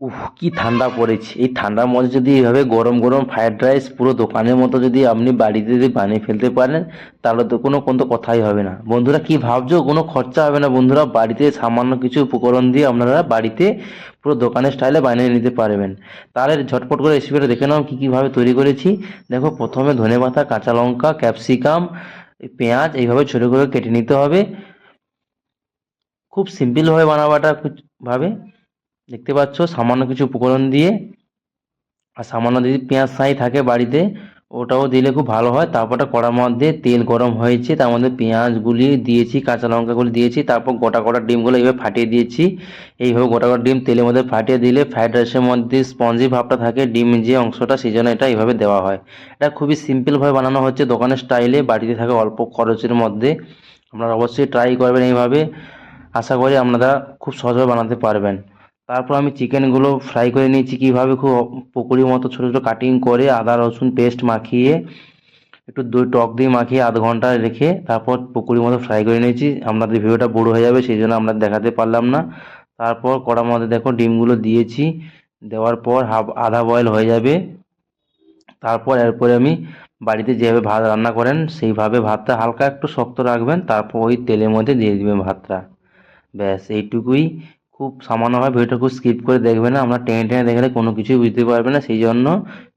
উফ, কি ঠান্ডা পড়েছে। এই ঠান্ডার মধ্যে যদি এইভাবে গরম গরম ফ্রায়েড রাইস পুরো দোকানের মতো যদি আপনি বাড়িতে যদি বানিয়ে ফেলতে পারেন, তাহলে তো কোনো কোনো কথাই হবে না। বন্ধুরা, কি ভাবছ? কোনো খরচা হবে না। বন্ধুরা, বাড়িতে সামান্য কিছু উপকরণ দিয়ে আপনারা বাড়িতে পুরো দোকানের স্টাইলে বানিয়ে নিতে পারবেন। তাহলে ঝটপট করে রেসিপিটা দেখে নাও কী কীভাবে তৈরি করেছি। দেখো, প্রথমে ধনেপাতা কাঁচা লঙ্কা ক্যাপসিকাম পেঁয়াজ, এইভাবে ছোটো করে কেটে নিতে হবে। খুব সিম্পলভাবে বানাবাটা ভাবে। দেখতে পাচ্ছ, সামান্য কিছু উপকরণ দিয়ে, আর সামান্য যদি পেঁয়াজ সাই থাকে বাড়িতে, ওটাও দিলে খুব ভালো হয়। তারপরটা কড়ার মধ্যে তেল গরম হয়েছে, তার মধ্যে পেঁয়াজগুলি দিয়েছি, কাঁচা লঙ্কাগুলি দিয়েছি, তারপর গোটা গোটা ডিমগুলো এইভাবে ফাটিয়ে দিয়েছি। এইভাবে গোটা গোটা ডিম তেলের মধ্যে ফাটিয়ে দিলে ফ্রাইড রাইসের মধ্যে স্পঞ্জি ভাবটা থাকে, ডিম যে অংশটা, সেই জন্য এটা এইভাবে দেওয়া হয়। এটা খুবই সিম্পলভাবে বানানো হচ্ছে দোকানের স্টাইলে, বাড়িতে থাকে অল্প খরচের মধ্যে। আপনারা অবশ্যই ট্রাই করবেন এইভাবে। আশা করি আপনারা খুব সহজভাবে বানাতে পারবেন। তারপর আমি চিকেনগুলো ফ্রাই করে নিয়েছি কীভাবে খুব পকোড়ির মতো ছোটো ছোটো কাটিং করে আদা, রসুন পেস্ট মাখিয়ে একটু দই টক দিয়ে মাখিয়ে আধ ঘণ্টা রেখে তারপর পকোড়ির মতো ফ্রাই করে নিয়েছি। আপনাদের ভিডিওটা বড়ো হয়ে যাবে, সেই জন্য আমরা দেখাতে পারলাম না। তারপর কড়ার মধ্যে দেখো ডিমগুলো দিয়েছি, দেওয়ার পর হাফ আধা বয়েল হয়ে যাবে। তারপর এরপরে আমি বাড়িতে যেভাবে ভাত রান্না করেন, সেইভাবে ভাতটা হালকা একটু শক্ত রাখবেন, তারপর ওই তেলের মধ্যে দিয়ে দিবেন ভাতটা। ব্যাস, এইটুকুই। খুব সামান্যভাবে ভিডিওটা খুব স্কিপ করে দেখবে না। আমরা টেনে টেনে দেখলে কোনো কিছুই বুঝতে পারবে না। সেই জন্য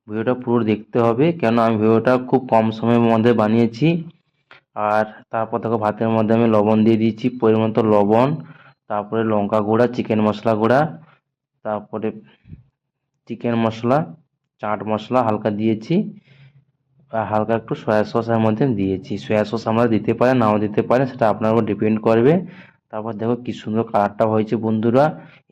ভিডিওটা পুরো দেখতে হবে। কেন আমি ভিডিওটা খুব কম সময়ের মধ্যে বানিয়েছি। আর তারপর দেখো ভাতের মধ্যে আমি লবণ দিয়ে দিয়েছি, পরিমাণ তো লবণ, তারপরে লঙ্কা গুঁড়া, চিকেন মশলা গুঁড়া, তারপরে চিকেন মশলা, চাট মশলা হালকা দিয়েছি। আর হালকা একটু সয়া সসের মধ্যে দিয়েছি। সয়া সস আমরা দিতে পারেন নাও দিতে পারেন সেটা আপনার উপর ডিপেন্ড করবে। তারপর দেখো কি সুন্দর কালারটা হয়েছে বন্ধুরা।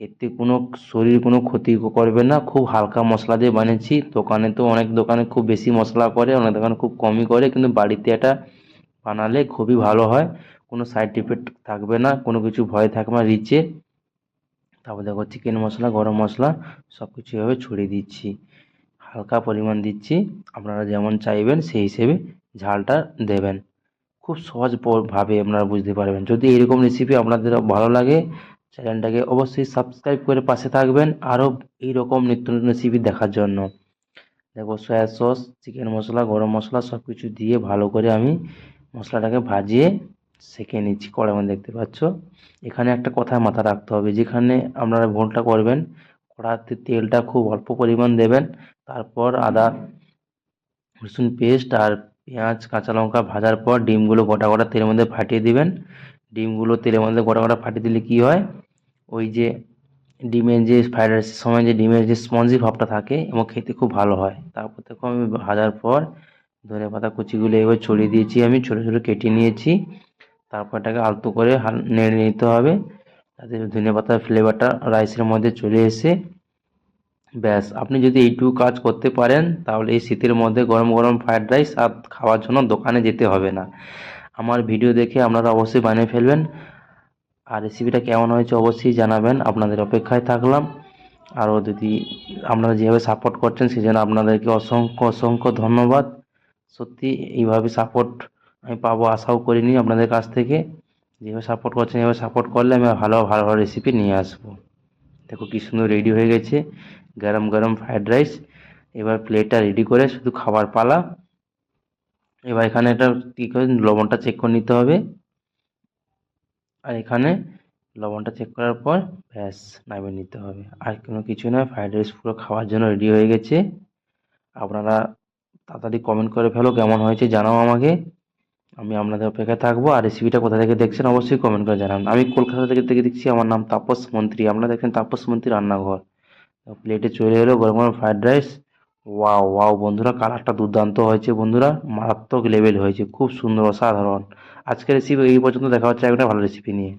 এতে কোনো শরীর কোনো ক্ষতি করবে না। খুব হালকা মশলা দিয়ে বানিয়েছি। দোকানে তো অনেক দোকানে খুব বেশি মশলা করে, অনেক দোকানে খুব কমই করে। কিন্তু বাড়িতে এটা বানালে খুবই ভালো হয়। কোনো সাইড ইফেক্ট থাকবে না, কোনো কিছু ভয় থাকবে না রিচে। তারপর দেখো চিকেন মশলা, গরম মশলা সব কিছু এভাবে ছড়িয়ে দিচ্ছি। হালকা পরিমাণ দিচ্ছি। আপনারা যেমন চাইবেন সেই হিসেবে ঝালটা দেবেন। খুব সহজ ভাবে আপনারা বুঝতে পারবেন। যদি এরকম রেসিপি আপনাদের ভালো লাগে, চ্যানেলটাকে অবশ্যই সাবস্ক্রাইব করে পাশে থাকবেন। আরও এইরকম নিত্য নতুন রেসিপি দেখার জন্য। দেখো সয়া সস চিকেন মশলা, গরম মশলা সব কিছু দিয়ে ভালো করে আমি মশলাটাকে ভাজিয়ে সেঁকে নিচ্ছি কড়াই দেখতে পাচ্ছ? এখানে একটা কথা মাথা রাখতে হবে। যেখানে আপনারা ভোলটা করবেন কড়াতে তেলটা খুব অল্প পরিমাণ দেবেন, তারপর আদা, রসুন পেস্ট আর পেঁয়াজ, কাঁচা লঙ্কা ভাজার পর ডিমগুলো গোটা গোটা তেলের মধ্যে ফাটিয়ে দিবেন। ডিমগুলো তেলের মধ্যে গোটা গোটা ফাটিয়ে দিলে কী হয়? ওই যে ডিমের যে ফ্রাইড রাইসের সময় যে ডিমের যে স্পঞ্জি ভাবটা থাকে, এবং খেতে খুব ভালো হয়। তারপর থেকে আমি ভাজার পর ধনে পাতা কুচিগুলো এবার ছড়িয়ে দিয়েছি আমি, ছোটো ছোটো কেটে নিয়েছি। তারপর এটাকে আলতো করে নেড়ে নিতে হবে। যাতে ধনে পাতার ফ্লেভারটা রাইসের মধ্যে চলে এসে ব্যাস, আপনি যদি এইটুকু কাজ করতে পারেন, তাহলে এই শীতের মধ্যে গরম গরম ফ্রায়েড রাইস আর খাওয়ার জন্য দোকানে যেতে হবে না। আমার ভিডিও দেখে আপনারা অবশ্যই বানিয়ে ফেলবেন। আর রেসিপিটা কেমন হয়েছে অবশ্যই জানাবেন। আপনাদের অপেক্ষায় থাকলাম। আরও যদি আপনারা যেভাবে সাপোর্ট করছেন সেই জন্য আপনাদেরকে অসংখ্য অসংখ্য ধন্যবাদ। সত্যি এইভাবে সাপোর্ট আমি পাবো, আশাও করিনি আপনাদের কাছ থেকে। যেভাবে সাপোর্ট করছেন, এভাবে সাপোর্ট করলে আমি ভালো ভালো ভালো রেসিপি নিয়ে আসব। দেখো কী সুন্দর রেডি হয়ে গেছে। গরম গরম ফ্রায়েড রাইস এবার প্লেটটা রেডি করে শুধু খাবার পালা। এবার এখানে এটা কী করে, লবণটা চেক করে নিতে হবে। আর এখানে লবণটা চেক করার পর ব্যাস, নামিয়ে নিতে হবে। আর কোনো কিছু নয় ফ্রায়েড রাইস পুরো খাওয়ার জন্য রেডি হয়ে গেছে। আপনারা তাড়াতাড়ি কমেন্ট করে ফেলো কেমন হয়েছে, জানাও আমাকে। আমি আপনাদের অপেক্ষায় থাকব। আর রেসিপিটা কোথা থেকে দেখছেন অবশ্যই কমেন্ট করে জানান। আমি কলকাতা থেকে থেকে দেখছি আমার নাম তাপস মন্ত্রী। আপনারা দেখেন তাপস মন্ত্রী রান্নাঘর। প্লেটে চলে এলো গরম গরম ফ্রায়েড রাইস ওয়াও ওয়াও বন্ধুরা কালারটা দুর্দান্ত হয়েছে বন্ধুরা। মারাত্মক লেভেল হয়েছে, খুব সুন্দর, অসাধারণ। আজকের রেসিপি এই পর্যন্ত দেখা হচ্ছে একটা ভালো রেসিপি নিয়ে।